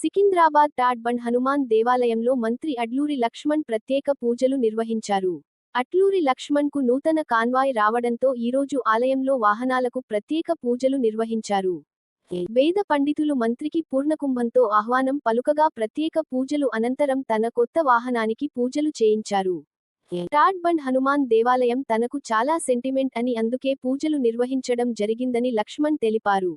సికింద్రాబాద్ టాడ్బండ్ హనుమాన్ దేవాలయంలో మంత్రి అడ్లూరి లక్ష్మణ్ ప్రత్యేక పూజలు నిర్వహించారు. అట్లూరి లక్ష్మణ్కు నూతన కాన్వాయ్ రావడంతో ఈరోజు ఆలయంలో వాహనాలకు ప్రత్యేక పూజలు నిర్వహించారు. వేద పండితులు మంత్రికి పూర్ణకుంభంతో ఆహ్వానం పలుకగా ప్రత్యేక పూజలు అనంతరం తన కొత్త వాహనానికి పూజలు చేయించారు. టాడ్బండ్ హనుమాన్ దేవాలయం తనకు చాలా సెంటిమెంట్ అని అందుకే పూజలు నిర్వహించడం జరిగిందని లక్ష్మణ్ తెలిపారు.